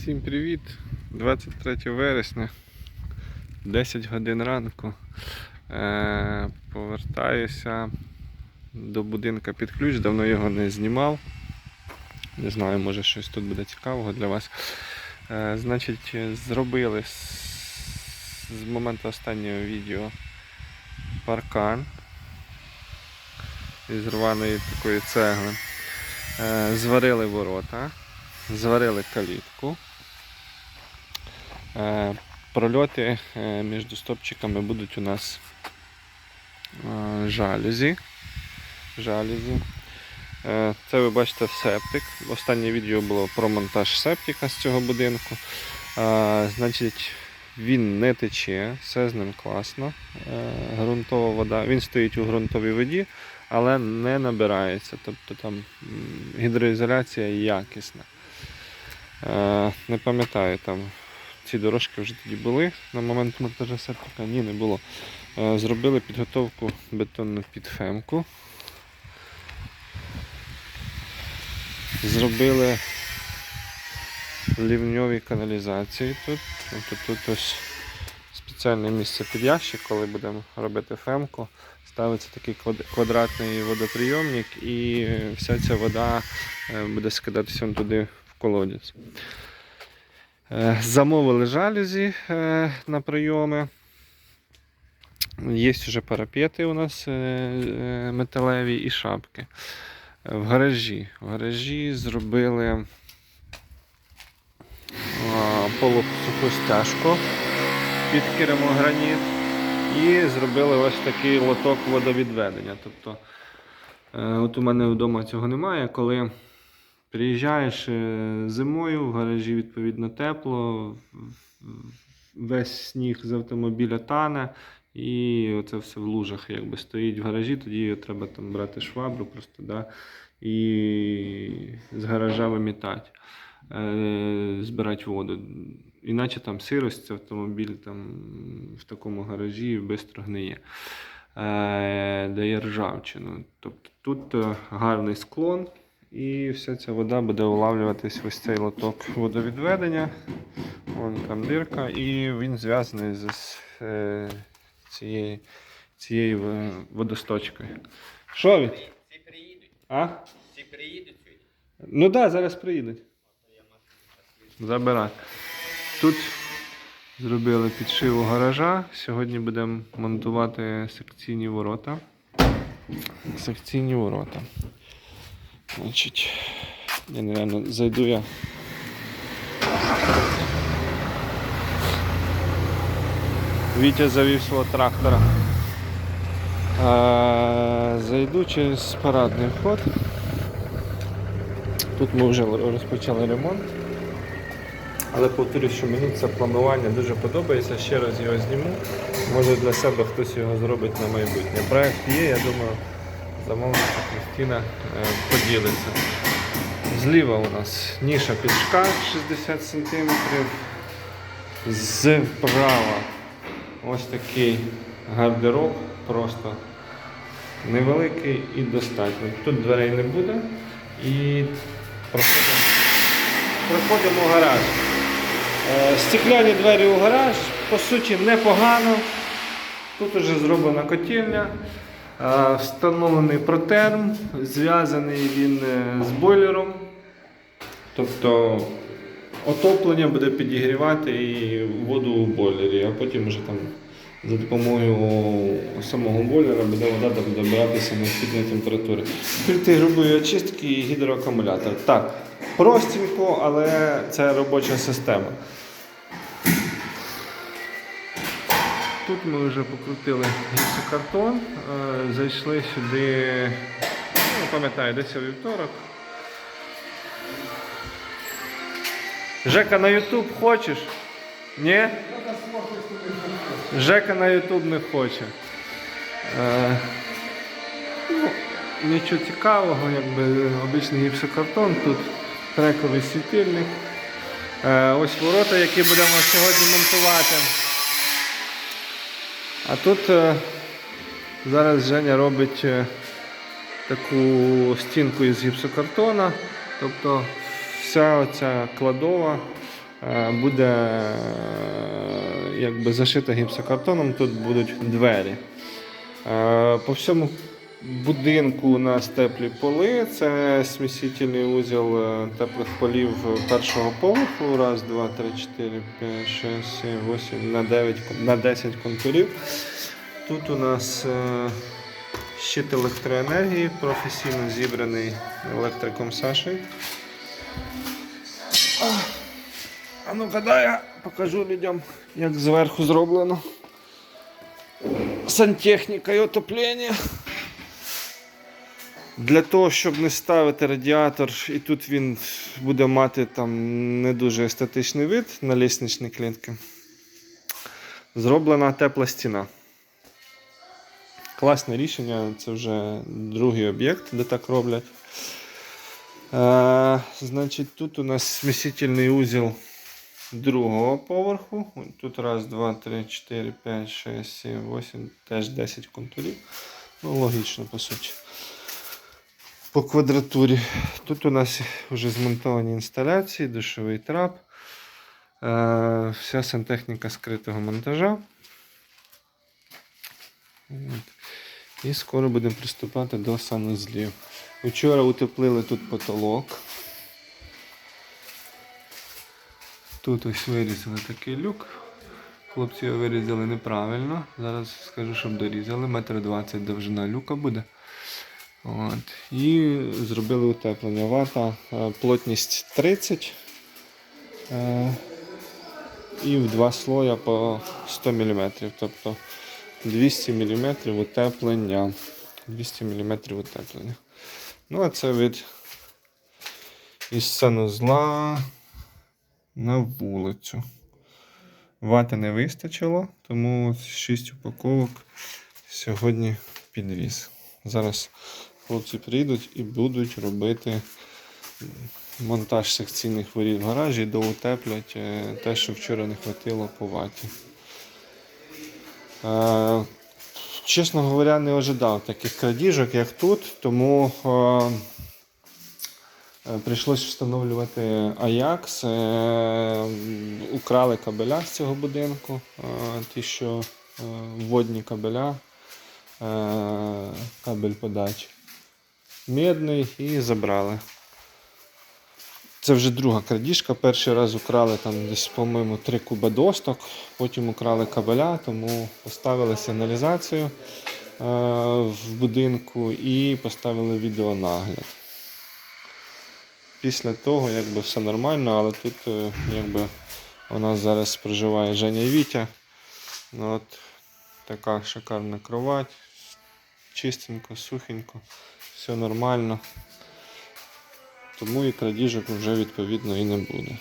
Всім привіт! 23 вересня, 10 годин ранку. Е, повертаюся до будинка під ключ, давно його не знімав. Не знаю, може щось тут буде цікавого для вас. Е, значить, зробили з, з моменту останнього відео паркан із рваної такої цегли. Е, зварили ворота, зварили калітку. Е, Прольоти е, між стопчиками будуть у нас е, жалюзі. жалюзі. Це ви бачите септик. Останнє відео було про монтаж септика з цього будинку. Значить, він не тече, все з ним класно. Ґрунтова вода. Він стоїть у ґрунтовій воді, але не набирається. Тобто там гідроізоляція якісна. Не пам'ятаю, там ці дорожки вже тоді були на момент монтажу септика. Ні, не було. Е, Зробили підготовку бетонну під фемку. Зробили лівньові каналізації тут. Тобто тут ось спеціальне місце під ящик, коли будемо робити фемку. Ставиться такий квадратний водоприйомник і вся ця вода е, буде скидатися туди в колодязь. Е, Замовили жалюзі е, на прийоми. Є вже парапети у нас е, металеві і шапки. В гаражі. В гаражі зробили а, полусуху стяжку під керамограніт і зробили ось такий лоток водовідведення. Тобто, от у мене вдома цього немає. Коли приїжджаєш е, зимою, в гаражі відповідно тепло, весь сніг з автомобіля тане. І оце все в лужах якби стоїть в гаражі, тоді треба там брати швабру просто, да, і з гаража вимітати, е, збирати воду. Іначе там сирость, автомобіль там в такому гаражі швидко гниє. Е, дає ржавчину. Тобто тут гарний склон, і вся ця вода буде улавлюватись в ось цей лоток водовідведення. Вон там дирка, і він зв'язаний з е, цією, цією е, водосточкою. Що він? Всі приїдуть, А? всі приїдуть сьогодні. Ну так, да, зараз приїдуть. Забирати. Тут зробили підшив у гаража. Сьогодні будемо монтувати секційні ворота. Секційні ворота. Значить, я нереально зайду я. Вітя завів свого трактора. Е, Зайду через парадний вход. Тут ми вже розпочали ремонт. Але повторюсь, що мені це планування дуже подобається. Ще раз його зніму. Може для себе хтось його зробить на майбутнє. Проект є, я думаю, замовниця Кристина е, поділиться. Зліва у нас ніша під шкаф 60 см. Зправа ось такий гардероб, просто невеликий і достатньо. Тут дверей не буде. І проходимо, проходимо в гараж. Е, Стекляні двері у гараж, по суті, непогано. Тут вже зроблена котельня, встановлений протерм, зв'язаний він е, з бойлером. Тобто отоплення буде підігрівати і воду у бойлері, а потім вже там за допомогою самого бойлера буде вода добиратися необхідної температури. Фільтри грубої очистки і гідроакумулятор. Так, простенько, але це робоча система. Тут ми вже покрутили гіпсокартон, е, зайшли сюди, ну, пам'ятаю, десь у вівторок. Жека на Ютуб хочеш? Ні? Жека на Ютуб не хоче. Е, ну, нічого цікавого, якби обичний гіпсокартон, тут трековий світильник. Е, ось ворота, які будемо сьогодні монтувати. А тут е, зараз Женя робить е, таку стінку із гіпсокартона. Тобто вся оця кладова е, буде якби зашита гіпсокартоном, тут будуть двері. По всьому будинку у нас теплі поли. Це смісительний узіл е, теплих полів першого поверху. Раз, два, три, чотири, п'ять, шість, сім, вісім, на 9, на 10 контурів. Тут у нас е, щит електроенергії, професійно зібраний електриком Сашею. А ну-ка, я покажу людям, як зверху зроблено. Сантехніка і отоплення. Для того, щоб не ставити радіатор, і тут він буде мати там не дуже естетичний вид на лісничні клітки. Зроблена тепла стіна. Класне рішення, це вже другий об'єкт, де так роблять. Е, значить, тут у нас смісительний узіл другого поверху. Тут раз, два, три, чотири, п'ять, шість, сім, вісім, теж 10 контурів. Ну, логічно, по суті. По квадратурі. Тут у нас вже змонтовані інсталяції, душовий трап, е, вся сантехніка скритого монтажа. І скоро будемо приступати до санузлів. Вчора утеплили тут потолок. Тут ось вирізали такий люк. Хлопці його вирізали неправильно. Зараз скажу, щоб дорізали. Метр двадцять довжина люка буде. От. І зробили утеплення. Вата, е, плотність 30. е, І в два слоя по 100 мм. Тобто 200 мм утеплення. 200 мм утеплення. Ну, а це від із санузла на вулицю. Вати не вистачило, тому 6 упаковок сьогодні підвіз. Зараз хлопці прийдуть і будуть робити монтаж секційних воріт в гаражі, доутеплять е, те, що вчора не хватило по ваті. Е, Чесно говоря, не ожидав таких крадіжок, як тут, тому е, прийшлось встановлювати. Е, украли кабеля з цього будинку, ті, що водні кабеля, кабель подачі. Медний і забрали. Це вже друга крадіжка. Перший раз украли там десь, по-моєму, три куба досток, потім украли кабеля, тому поставили сигналізацію е, в будинку і поставили відеонагляд. Після того якби все нормально, але тут е, якби у нас зараз проживає Женя Вітя. Ну, от така шикарна кровать, чистенько, сухенько, все нормально. Тому і крадіжок вже відповідно і не буде.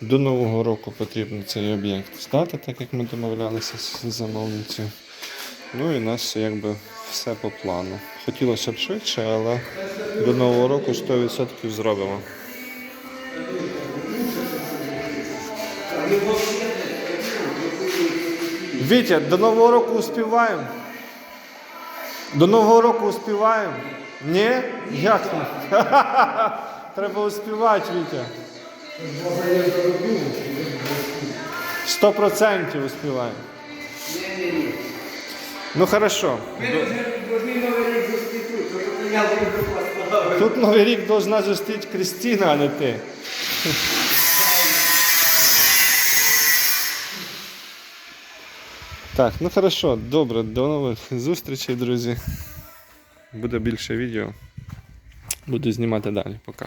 До Нового року потрібно цей об'єкт здати, так як ми домовлялися з замовницею. Ну і у нас якби все по плану. Хотілося б швидше, але до Нового року 100% зробимо. Вітя, до Нового року успіваємо? До Нового року успіваємо? Ні? Як? Треба успівати, Вітя. Сто процентів успіваємо. Ну хорошо. Тут Новий рік должна зустріти Крістіна, а не ти. Так, ну хорошо, добре, до нових зустрічей, друзі. Буде більше відео. Буду знімати далі. Пока.